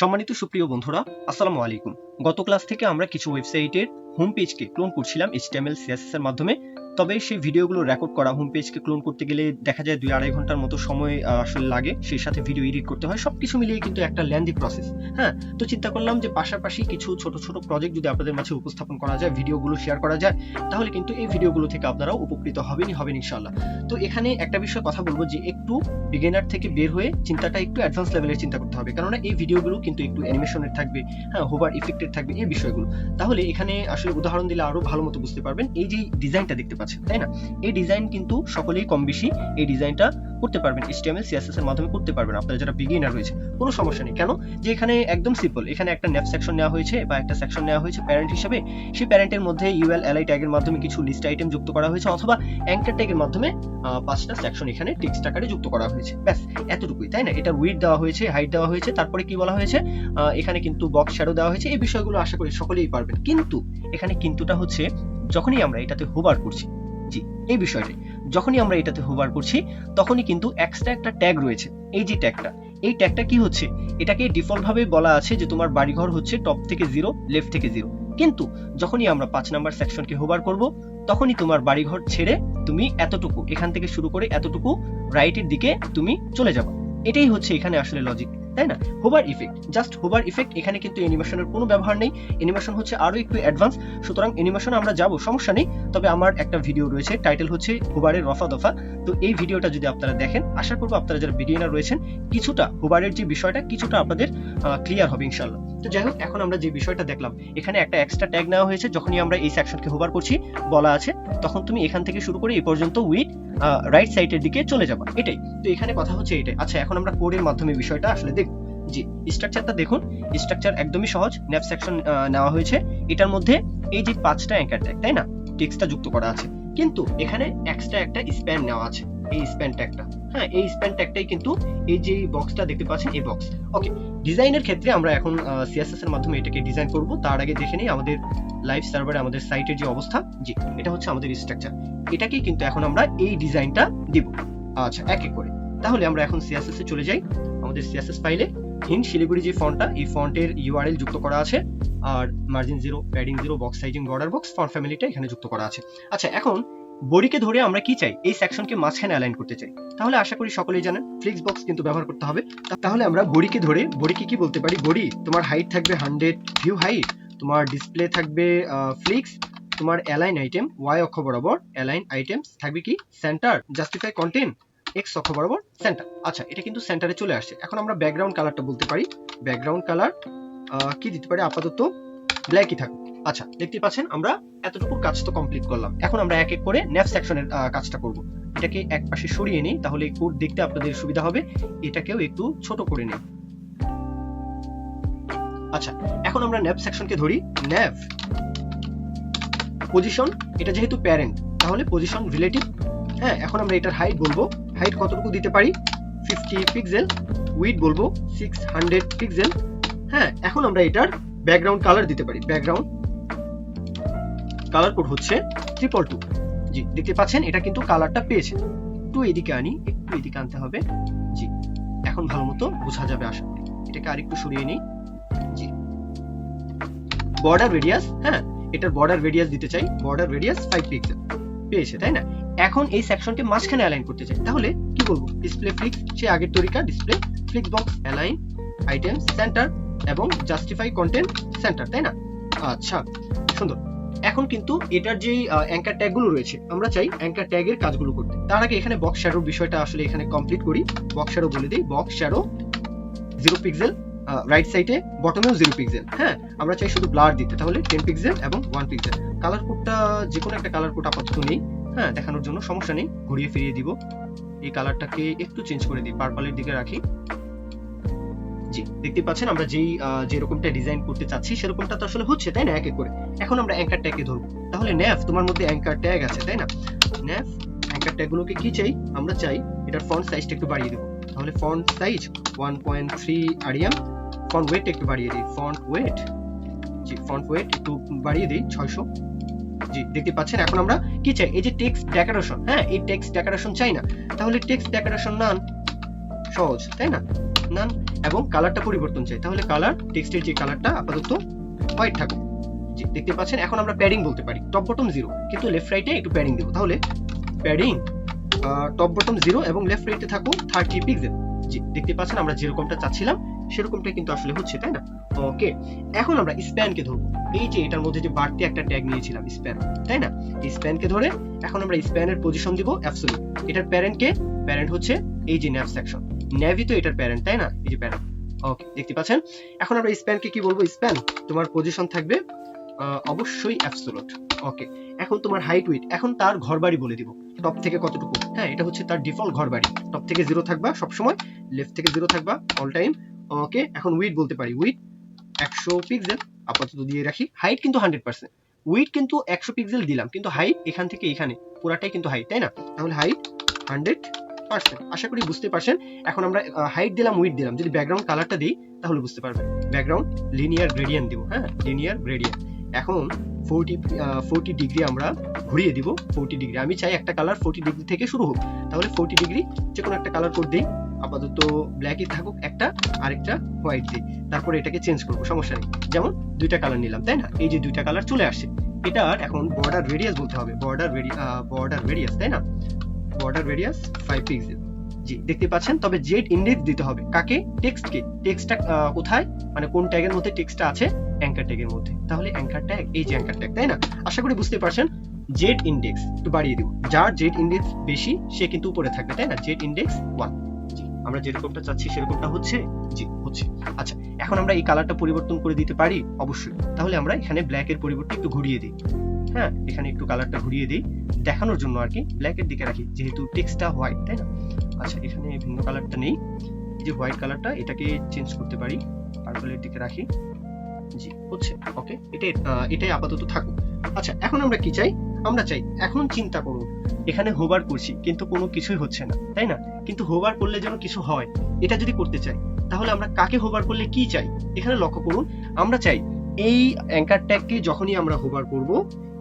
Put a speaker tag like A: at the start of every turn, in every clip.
A: সম্মানিত সুপ্রিয় বন্ধুরা, আসসালামু আলাইকুম। গত ক্লাস থেকে আমরা কিছু ওয়েবসাইটের হোম পেজকে ক্লোন করছিলাম এইচটিএমএল সিএসএস এর মাধ্যমে। তবে সেই ভিডিওগুলো রেকর্ড করা হোম পেজকে ক্লোন করতে গেলে দেখা যায় দুই আড়াই ঘণ্টার মতো সময় আসলে লাগে। সেই সাথে ভিডিও এডিট করতে হয়। সবকিছু মিলিয়ে কিন্তু একটা ল্যান্দি প্রসেস হ্যাঁ? তো চিন্তা করলাম যে পাশাপাশি কিছু ছোট ছোট প্রজেক্ট যদি আপনাদের মাঝে উপস্থাপন করা যায় ভিডিওগুলো শেয়ার করা যায়, তাহলে কিন্তু এই ভিডিওগুলো থেকে আপনারাও উপকৃত হবেনই, হবেন ইনশাল্লাহ তো এখানে একটা বিষয় কথা বলব যে একটু বিগিনার থেকে বের হয়ে চিন্তাটা একটু অ্যাডভান্স লেভেলের চিন্তা করতে হবে। কেননা এই ভিডিওগুলো কিন্তু একটু অ্যানিমেশনের থাকবে হ্যাঁ হোভার ইফেক্টের থাকবে এই বিষয়গুলো। তাহলে এখানে আসলে উদাহরণ দিলে আরও ভালো মতো বুঝতে পারবেন। এই যে ডিজাইনটা দেখতে পাচ্ছেন, তাই না? এই ডিজাইন কিন্তু সকলেই কম বেশি এই ডিজাইনটা করতে পারবেন, HTML, CSS এর মাধ্যমে করতে পারবেন আপনারা যারা বিগিনার রয়েছে, কোনো সমস্যা নেই। কেন? যে এখানে একদম সিম্পল এখানে একটা নেপ সেকশন নেওয়া হয়েছে বা একটা সেকশন নেওয়া হয়েছে প্যারেন্ট হিসেবে। সেই প্যারেন্টের মধ্যে ইউএল এলআই ট্যাগের মাধ্যমে কিছু লিস্ট আইটেম যুক্ত করা হয়েছে অথবা অ্যাঙ্কার ট্যাগের মাধ্যমে পাঁচটা সেকশন এখানে টেক্সট আকারে যুক্ত করা হয়েছে। ব্যাস, এতটুকুই, তাই না? এটা উইড দেওয়া হয়েছে হাইট দেওয়া হয়েছে, তারপরে কি বলা হয়েছে? এখানে কিন্তু বক্স শ্যাডো দেওয়া হয়েছে। এই বিষয়গুলো আশা করি সকলেই পারবেন। কিন্তু এখানে কিন্তুটা হচ্ছে, যখনই আমরা এটাতে হোবার করছি এই বিষয়টাই যখনই আমরা এটাতে হোভার করছি, তখনই কিন্তু এক্সট্রা একটা ট্যাগ রয়েছে। এই যে ট্যাগটা এই ট্যাগটা কি হচ্ছে? এটাকে ডিফল্ট ভাবে বলা আছে যে তোমার বাড়িঘর হচ্ছে টপ থেকে জিরো লেফট থেকে জিরো কিন্তু যখনই আমরা পাঁচ নাম্বার সেকশনকে হোভার করব, তখনই তোমার বাড়িঘর ছেড়ে তুমি এতটুকু, এখান থেকে শুরু করে এতটুকু রাইটের দিকে তুমি চলে যাবে। এটাই হচ্ছে এখানে আসলে লজিক তাই না? Hover effect just hover effect এখানে কিন্তু অ্যানিমেশনের কোনো ব্যবহার নেই। অ্যানিমেশন হচ্ছে আরও একটু অ্যাডভান্স সুতরাং অ্যানিমেশন আমরা যাব, সমস্যা নেই। তবে আমার একটা ভিডিও রয়েছে টাইটেল হচ্ছে হুবারের রফা দফা। তো এই ভিডিওটা যদি আপনারা দেখেন, আশা করব আপনারা যারা বিগিনার রয়েছেন, কিছুটা হুবারের যে বিষয়টা, কিছুটা আপনাদের ক্লিয়ার হবে ইনশাল্লাহ তো যাই হোক, এখন আমরা যে বিষয়টা দেখলাম, এখানে একটা এক্সট্রা ট্যাগ নেওয়া হয়েছে। যখনই আমরা এই সেকশনকে হুবার করছি, বলা আছে, তখন তুমি এখান থেকে শুরু করে এই পর্যন্ত উইথ রাইট সাইডের দিকে চলে যাবা। এটাই। তো এখানে কথা হচ্ছে এটাই। আচ্ছা এখন আমরা কোডের মাধ্যমে বিষয়টা আসলে দেখব। জি স্ট্রাকচারটা দেখুন। স্ট্রাকচার একদমই সহজ। ন্যাপ সেকশন নেওয়া হয়েছে। এটার মধ্যে এই যে পাঁচটা অ্যাঙ্কার ট্যাগ তাই না? টেক্সটটা যুক্ত করা আছে। কিন্তু এখানে এক্সট্রা একটা স্প্যান নেওয়া আছে। এই স্প্যান ট্যাগটা হ্যাঁ এই স্প্যান ট্যাগটাই কিন্তু এই যে বক্সটা দেখতে পাচ্ছেন, এই বক্স ওকে ডিজাইনের ক্ষেত্রে আমরা এখন সিএসএস এর মাধ্যমে এটাকে ডিজাইন করব। তার আগে দেখে নিই আমাদের লাইভ সার্ভারে আমাদের সাইটের যে অবস্থা। জি, এটা হচ্ছে আমাদের স্ট্রাকচার এটাকেই কিন্তু এখন আমরা এই ডিজাইনটা দিব। আচ্ছা এক এক করে। তাহলে আমরা এখন সিএসএস এ চলে যাই। আমাদের সিএসএস ফাইলে হিন শিলিগুড়ি যে ফন্টটা এই ফন্টের ইউআরএল যুক্ত করা আছে। আর margin zero padding zero box sizing border box font ফ্যামিলিটা এখানে যুক্ত করা আছে। আচ্ছা এখন বডিকে ধরে আমরা কি চাই? এই সেকশনকে মাঝখানে অ্যালাইন করতে চাই। তাহলে আশা করি সকলেই জানেন ফ্লিক্স বক্স কিন্তু ব্যবহার করতে হবে। তাহলে আমরা বডিকে ধরে, বডিকে কি বলতে পারি? বডি, তোমার হাইট থাকবে হান্ড্রেড ভিউ হাইট তোমার ডিসপ্লে থাকবে ফ্লিক্স তোমার অ্যালাইন আইটেম ওয়াই অক্ষ বরাবর অ্যালাইন আইটেমস থাকবে কি? সেন্টার জাস্টিফাই কন্টেন্ট এক্স অক্ষ বরাবর সেন্টার আচ্ছা এটা কিন্তু সেন্টারে চলে আসছে। এখন আমরা ব্যাকগ্রাউন্ড কালারটা বলতে পারি। ব্যাকগ্রাউন্ড কালার কি দিতে পারি? আপাতত ব্ল্যাকই থাকুক। আচ্ছা দেখতে পাচ্ছেন, আমরা এতটুকু কাজ তো কমপ্লিট করলাম। এখন আমরা এক এক করে নেফ সেকশনের কাজটা করব। এটাকে এক পাশে সরিয়ে নিই, তাহলে কোড দেখতে আপনাদের সুবিধা হবে। এটাকেও একটু ছোট করে নিই। আচ্ছা এখন আমরা ন্যাপ সেকশনকে ধরি। ন্যাপ পজিশন এটা যেহেতু প্যারেন্ট তাহলে পজিশন রিলেটিভ হ্যাঁ এখন আমরা এটার হাইট বলব। হাইট কতটুকু দিতে পারি? ফিফটি পিক্সেল উইড বলব সিক্স হান্ড্রেড পিক্সেল হ্যাঁ এখন আমরা এটার ব্যাকগ্রাউন্ড কালার দিতে পারি। ব্যাকগ্রাউন্ড কালার কোড হচ্ছে ট্রিপল টু জি, দেখতে পাচ্ছেন, এটা কিন্তু কালারটা পেয়েছে। একটু এদিকে আনি, একটু এদিকে আনতে হবে। জি, এখন ভালো মতো বোঝা যাবে আশা করি। এটাকে আরেকটু সরিয়ে নিই। জি। বর্ডার রেডিয়াস হ্যাঁ এটার বর্ডার রেডিয়াস দিতে চাই। বর্ডার রেডিয়াস ফাইভ পিক্সেল পেয়েছে, তাই না? এখন এই সেকশনকে মাঝখানে অ্যালাইন করতে চাই। তাহলে কি বলব? ডিসপ্লে ফ্লিক্স সে আগের তরিকা display flex box align item center এবং জাস্টিফাই কন্টেন্ট সেন্টার তাই না? আচ্ছা সুন্দর। এখন কিন্তু এটার যে অ্যাঙ্কার ট্যাগগুলো রয়েছে, আমরা চাই অ্যাঙ্কার ট্যাগের কাজগুলো করতে। তার আগে এখানে বক্স শ্যাডোর বিষয়টা আসলে এখানে কমপ্লিট করি। বক্স শ্যাডো বলে দিই। Box shadow zero pixel right সাইডে বটমেও জিরো পিক্সেল হ্যাঁ আমরা চাই শুধু ব্লার দিতে। তাহলে টেন পিক্সেল এবং ওয়ান পিক্সেল কালার কোডটা যে কোনো একটা কালার কোড আপাতত নেই। হ্যাঁ দেখানোর জন্য সমস্যা নেই। ঘুরিয়ে ফিরিয়ে দিব। এই কালারটাকে একটু চেঞ্জ করে দিই পার্পলের দিকে রাখি। জি, দেখতে পাচ্ছেন আমরা যেই যেরকমটা ডিজাইন করতে চাচ্ছি, সেরকমটা তো আসলে হচ্ছে, তাই না? এক এক করে। এখন আমরা অ্যাঙ্কার ট্যাগকে ধরবো। তাহলে ন্যাফ তোমার মধ্যে অ্যাঙ্কার ট্যাগ আছে, তাই না? ন্যাফ অ্যাঙ্কার ট্যাগগুলোকে কি চাই? আমরা চাই এটার ফন্ট সাইজটা একটু বাড়িয়ে দেবো। তাহলে font size one point three আরিয়াম। Font weight একটু বাড়িয়ে দিই। ফন্ট ওয়েট জি ফন্ট ওয়েট একটু বাড়িয়ে দিই, ছয়শো। জি, দেখতে পাচ্ছেন, এখন আমরা কি চাই? এই যে টেক্সট ডেকোরেশন হ্যাঁ এই টেক্সট ডেকোরেশন চাই না। তাহলে টেক্সট ডেকোরেশন নান সহজ, তাই না? নান এবং কালারটা পরিবর্তন চাই। তাহলে কালার টেক্সটের যে কালারটা আপাতত হোয়াইট থাকুক। জি, দেখতে পাচ্ছেন, এখন আমরা প্যাডিং বলতে পারি। টপ বটম জিরো কিন্তু লেফট রাইটে একটু প্যাডিং দেবো। তাহলে প্যাডিং টপ বটম জিরো এবং লেফট রাইটে থাকুক থার্টি পিক্সেল জি, দেখতে পাচ্ছেন, আমরা যেরকমটা চাচ্ছিলাম সেরকমটা কিন্তু আসলে হচ্ছে, তাই না? ওকে এখন আমরা স্প্যানকে ধরবো। এই যে এটার মধ্যে যে বাড়তি একটা ট্যাগ নিয়েছিলাম স্প্যান তাই না? স্প্যানকে ধরে এখন আমরা স্প্যানের পজিশন দিব অ্যাবসলিউট এটার প্যারেন্ট কে? প্যারেন্ট হচ্ছে এই যে ন্যাভ সেকশন ন্যাভই তো এটার প্যারেন্ট তাই না? এই যে প্যারেন্ট ওকে দেখতে পাচ্ছেন? এখন আমরা স্প্যানকে কি বলব? স্প্যান তোমার পজিশন থাকবে অবশ্যই অ্যাবসলিউট ওকে এখন তোমার হাইট উইথ এখন তার ঘরবাড়ি বলে দিব। টপ থেকে কতটুকু? হ্যাঁ এটা হচ্ছে তার ডিফল্ট ঘরবাড়ি। টপ থেকে জিরো থাকবা সবসময় লেফট থেকে জিরো থাকবা অল টাইম ওকে এখন উইথ বলতে পারি। উইথ একশো পিক্সেল আপাতত দিয়ে রাখি। হাইট কিন্তু হান্ড্রেড পার্সেন্ট উইথ কিন্তু একশো পিক্সেল দিলাম, কিন্তু হাইট এখান থেকে এখানে, পুরাটাই কিন্তু হাইট তাই না? তাহলে হাইট হান্ড্রেড পার্সেন্ট আশা করি বুঝতে পারছেন। এখন আমরা হাইট দিলাম উইথ দিলাম। যদি ব্যাকগ্রাউন্ড কালারটা দিই, তাহলে বুঝতে পারবেন। ব্যাকগ্রাউন্ড লিনিয়ার গ্রেডিয়েন্ট দিব হ্যাঁ? লিনিয়ার গ্রেডিয়েন্ট এখন ফোরটি ফোরটি ডিগ্রি আমরা ঘুরিয়ে দিব ফোরটি ডিগ্রি আমি চাই একটা কালার ফোরটি ডিগ্রি থেকে শুরু হোক। তাহলে ফোরটি ডিগ্রি যে কোনো একটা কালার কোড দিই। আপাতত ব্ল্যাকই থাকুক একটা, আরেকটা হোয়াইট দিই। তারপরে এটাকে চেঞ্জ করব, সমস্যা নেই। যেমন দুইটা কালার নিলাম, তাই না? এই যে দুইটা কালার চলে আসছে। এটার এখন বর্ডার রেডিয়াস বলতে হবে বর্ডার বর্ডার রেডিয়াস তাই না? বর্ডার রেডিয়াস ফাইভ পিক্সেল জি, দেখতে পাচ্ছেন? তবে জেড ইন্ডেক্স দিতে হবে। কাকে? টেক্সটকে টেক্সটটা কোথায়? মানে কোন ট্যাগের মধ্যে টেক্সটটা আছে? অ্যাঙ্কার ট্যাগের মধ্যে। তাহলে অ্যাঙ্কার ট্যাগ এই যে অ্যাঙ্কার ট্যাগ তাই না? আশা করি বুঝতে পারছেন? জেড ইন্ডেক্স একটু বাড়িয়ে দিব। যার জেড ইন্ডেক্স বেশি, সে কিন্তু উপরে থাকবে, তাই না? জেড ইন্ডেক্স ওয়ান আমরা যেরকমটা চাচ্ছি সেরকমটা হচ্ছে? জি হচ্ছে। আচ্ছা এখন আমরা এই কালারটা পরিবর্তন করে দিতে পারি? অবশ্যই। তাহলে আমরা এখানে ব্ল্যাক এর পরিবর্তে একটু ঘুরিয়ে দিই। হ্যাঁ এখানে একটু কালারটা ঘুরিয়ে দিই। দেখানোর জন্য আর কি ব্ল্যাক এর দিকে রাখি যেহেতু টেক্সটটা হোয়াইট তাই না? আচ্ছা এখানে ভিন্ন কালারটা নেই। যে হোয়াইট কালারটা এটাকে চেঞ্জ করতে পারি। পার্পলের দিকে রাখি। জি হচ্ছে। ওকে আহ, এটাই আপাতত থাকুক। আচ্ছা এখন আমরা কি চাই? আমরা চাই, এখন চিন্তা করুন এখানে হোবার করছি, কিন্তু কোনো কিছুই হচ্ছে না, তাই না? কিন্তু হোবার করলে যেন কিছু হয়, এটা যদি করতে চাই, তাহলে আমরা কাকে হোবার করলে কি চাই? এখানে লক্ষ্য করুন, আমরা চাই, এই অ্যাঙ্কার ট্যাগকে যখনই আমরা হোবার করব,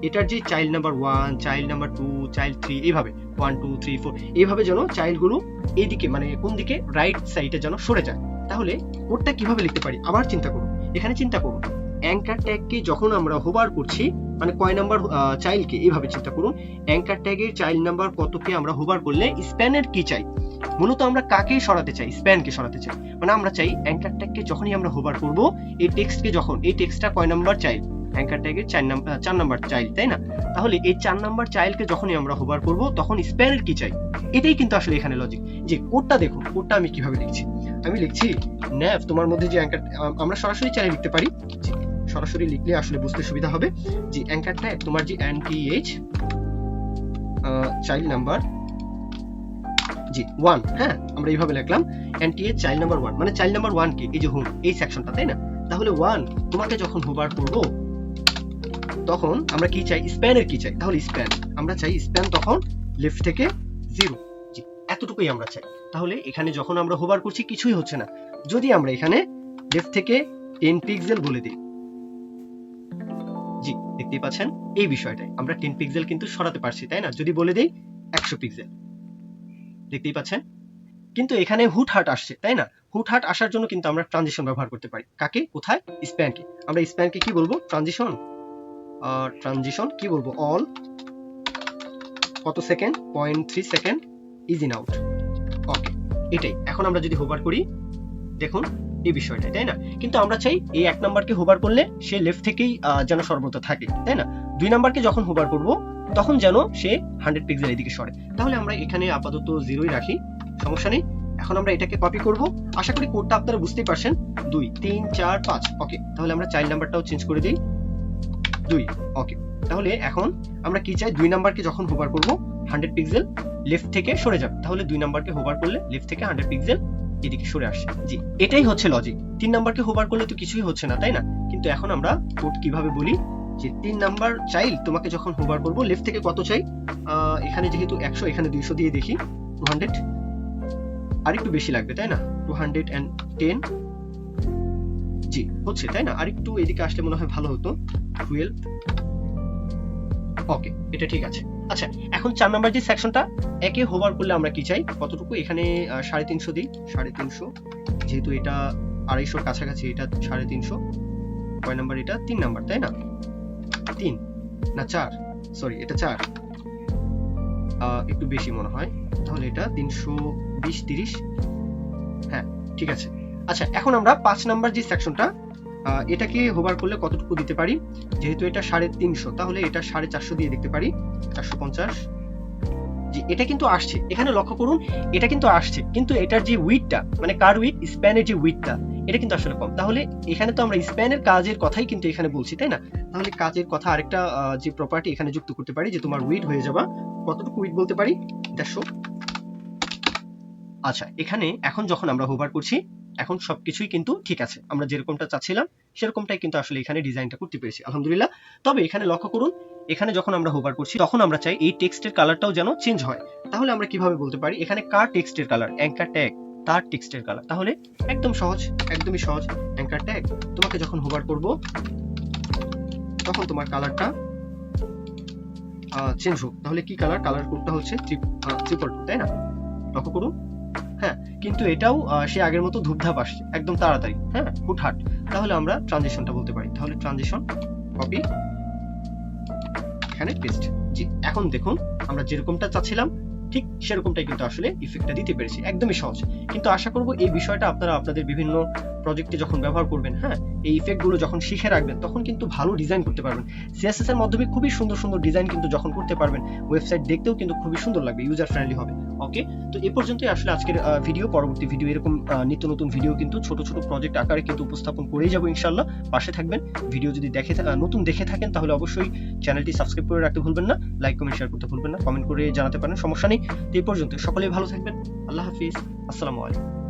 A: এটার যে child number one child number two child three এইভাবে ওয়ান টু থ্রি ফোর এইভাবে যেন চাইল্ডগুলো এইদিকে মানে কোন দিকে রাইট সাইডে যেন সরে যায়। তাহলে কোডটা কীভাবে লিখতে পারি? আবার চিন্তা করুন, এখানে চিন্তা করুন অ্যাঙ্কার ট্যাগকে যখন আমরা হোবার করছি মানে কয় নাম্বার চাইল্ডকে এইভাবে চিন্তা করুন। অ্যাঙ্কার ট্যাগের চাইল্ড নাম্বার কতকে আমরা হোবার করলে স্প্যানের কি চাই? মূলত আমরা কাকে সরাতে চাই? স্প্যানকে সরাতে চাই। মানে আমরা চাই অ্যাঙ্কার ট্যাগকে যখনই আমরা হোবার করব, এই টেক্সটকে যখন, এই টেক্সটটা কয় নাম্বার চাইল্ড অ্যাঙ্কার ট্যাগের চার নাম্বার চার নাম্বার চাইল্ড তাই না? তাহলে এই চার নাম্বার চাইল্ডকে যখনই আমরা হোবার করব, তখন স্প্যানের কি চাই? এটাই কিন্তু আসলে এখানে লজিক যে কোডটা দেখুন, কোডটা আমি কীভাবে লিখছি? আমি লিখছি, ন্যাভ, তোমার মধ্যে যে অ্যাঙ্কার আমরা সরাসরি চাইলে লিখতে পারি। সরাসরি লিখলে আসলে বুঝতে সুবিধা হবে যে অ্যাঙ্কার ট্যাগ তোমার যে এনটিএইচ চাইল্ড নাম্বার জি ওয়ান হ্যাঁ আমরা এইভাবে লিখলাম এনটিএইচ চাইল্ড নাম্বার ওয়ান মানে চাইল্ড নাম্বার ওয়ান কি, এই যে হোম এই সেকশনটা তাই না? তাহলে ওয়ান তোমাকে যখন হোবার করব, তখন আমরা কি চাই? স্প্যানের কি চাই? তাহলে স্প্যান আমরা চাই স্প্যান তখন লেফট থেকে জিরো জি, এতটুকুই আমরা চাই। তাহলে এখানে যখন আমরা হোবার করছি, কিছুই হচ্ছে না। যদি আমরা এখানে লেফট থেকে টেন পিক্সেল বলে দিই জি, দেখতেই পাচ্ছেন? এই বিষয়টাই। আমরা টেন পিক্সেল কিন্তু সরাতে পারছি, তাই না? যদি বলে দেই একশো পিক্সেল দেখতেই পাচ্ছেন? কিন্তু এখানে হুট হাট আসছে, তাই না? হুট হাট আসার জন্য কিন্তু আমরা ট্রানজিশন ব্যবহার করতে পারি। কাকে? কোথায়? স্প্যানকে আমরা স্প্যানকে কি বলব? ট্রানজিশন ট্রানজিশন কি বলব? অল কত second point three second ease in out okay এটাই। এখন আমরা যদি হোভার করি, দেখুন এই বিষয়টা তাই না? কিন্তু আমরা চাই এই এক নাম্বারকে হোবার করলে সে লেফট থেকেই যেন সর্বত্র থাকে, তাই না? দুই নাম্বারকে যখন হোবার করব, তখন যেন সে হান্ড্রেড পিক্সেল এদিকে সরে। তাহলে আমরা এখানে আপাতত জিরোই রাখি, সমস্যা নেই। এখন আমরা এটাকে কপি করব। আশা করি কোডটা আপনারা বুঝতেই পারছেন। দুই, তিন, চার, পাঁচ ওকে তাহলে আমরা চাইল্ড নাম্বারটাও চেঞ্জ করে দিই। দুই ওকে তাহলে এখন আমরা কি চাই? দুই নাম্বারকে যখন হোভার করব হান্ড্রেড পিক্সেল লেফট থেকে সরে যাবে। তাহলে দুই নাম্বারকে হোভার করলে লেফট থেকে হান্ড্রেড পিক্সেল এদিকে সরে আসছে। জি, এটাই হচ্ছে লজিক তিন নাম্বারকে হোভার করলে তো কিছুই হচ্ছে না, তাই না? কিন্তু এখন আমরা কোড কীভাবে বলি? যে তিন নাম্বার চাইল্ড তোমাকে যখন হোভার করব লেফট থেকে কত চাই? এখানে যেহেতু একশো, এখানে দুইশো দিয়ে দেখি। টু হান্ড্রেড আরেকটু বেশি লাগবে, তাই না? টু হান্ড্রেড অ্যান্ড টেন জি, হচ্ছে, তাই না? আরেকটু এদিকে আসলে মনে হয় ভালো হতো। টুয়েলভ ওকে এটা ঠিক আছে। আচ্ছা এখন চার নাম্বার যে সেকশনটা একে হোভার করলে আমরা কি চাই? কতটুকু? এখানে সাড়ে তিনশো দিই। সাড়ে তিনশো। যেহেতু এটা আড়াইশোর কাছাকাছি, এটা সাড়ে তিনশো। কয় নাম্বার এটা? তিন নাম্বার, তাই না? তিন। না, চার। সরি এটা চার। একটু বেশি মনে হয়। তাহলে এটা তিনশো বিশ, তিরিশ। হ্যাঁ ঠিক আছে। আচ্ছা এখন আমরা পাঁচ নাম্বার যে সেকশনটা এটাকে হোভার করলে কতটুকু দিতে পারি? যেহেতু এটা সাড়ে তিনশো, তাহলে এটা সাড়ে চারশো দিয়ে দেখতে পারি। চারশো পঞ্চাশ। জি, এটা কিন্তু আসছে। এখানে লক্ষ্য করুন, এটা কিন্তু আসছে। কিন্তু এটার যে উইথটা মানে কার উইথ স্প্যানের যে উইথটা এটা কিন্তু আসলে কম। তাহলে এখানে তো আমরা স্প্যানের কাজের কথাই কিন্তু এখানে বলছি, তাই না? তাহলে কাজের কথা আরেকটা যে প্রপার্টি এখানে যুক্ত করতে পারি, যে তোমার উইথ হয়ে যাবা কতটুকু উইথ বলতে পারি? দেড়শো। আচ্ছা এখানে এখন যখন আমরা হোভার করছি এখন সবকিছুই কিন্তু ঠিক আছে। আমরা যেরকমটা চাচ্ছিলাম, সেরকমটাই কিন্তু আসলে এখানে ডিজাইনটা করতে পেরেছি, আলহামদুলিল্লাহ। তবে এখানে লক্ষ্য করুন, এখানে যখন আমরা হোভার করছি, তখন আমরা চাই এই টেক্সটের কালারটাও যেন চেঞ্জ হয়। তাহলে আমরা কীভাবে বলতে পারি, এখানে কার টেক্সটের কালার অ্যাঙ্কার ট্যাগ তার টেক্সটের কালার তাহলে একদম সহজ, একদমই সহজ। অ্যাঙ্কার ট্যাগ তোমাকে যখন হোভার করব, তখন তোমার কালারটা চেঞ্জ হোক। তাহলে কি কালার কালার কোডটা হচ্ছে ট্রিপল টু তাই না? লক্ষ্য করুন। হ্যাঁ কিন্তু এটাও সে আগের মতো ধূপধাপ আসছে, একদম তাড়াতাড়ি হ্যাঁ হুটহাট। তাহলে আমরা ট্রানজিশনটা বলতে পারি। তাহলে ট্রানজিশন কপি এখানে পেস্ট জি, এখন দেখুন, আমরা যেরকমটা চাচ্ছিলাম, ঠিক সেরকমটাই কিন্তু আসলে ইফেক্টটা দিতে পেরেছি। একদমই সহজ। কিন্তু আশা করব এই বিষয়টা আপনারা আপনাদের বিভিন্ন প্রজেক্টে যখন ব্যবহার করবেন হ্যাঁ এই ইফেক্টগুলো যখন শিখে রাখবেন, তখন কিন্তু ভালো ডিজাইন করতে পারবেন। সিএসএস এর মাধ্যমে খুবই সুন্দর সুন্দর ডিজাইন কিন্তু যখন করতে পারবেন ওয়েবসাইট দেখতেও কিন্তু খুবই সুন্দর লাগবে ইউজার ফ্রেন্ডলি হবে। ওকে তো এ পর্যন্তই আসলে আজকের ভিডিও পরবর্তী ভিডিও এরকম নিত্য নতুন ভিডিও কিন্তু ছোট ছোট প্রজেক্ট আকারে কিন্তু উপস্থাপন করেই যাব ইনশাল্লাহ পাশে থাকবেন। ভিডিও যদি দেখে নতুন দেখে থাকেন, তাহলে অবশ্যই চ্যানেলটি সাবস্ক্রাইব করে রাখতে ভুলবেন না। লাইক কমেন্ট শেয়ার করতে ভুলবেন না। কমেন্ট করে জানাতে পারেন, সমস্যা নেই। তো এই পর্যন্ত সকলেই ভালো থাকবেন। আল্লাহ হাফিজ। আসসালামু আলাইকুম।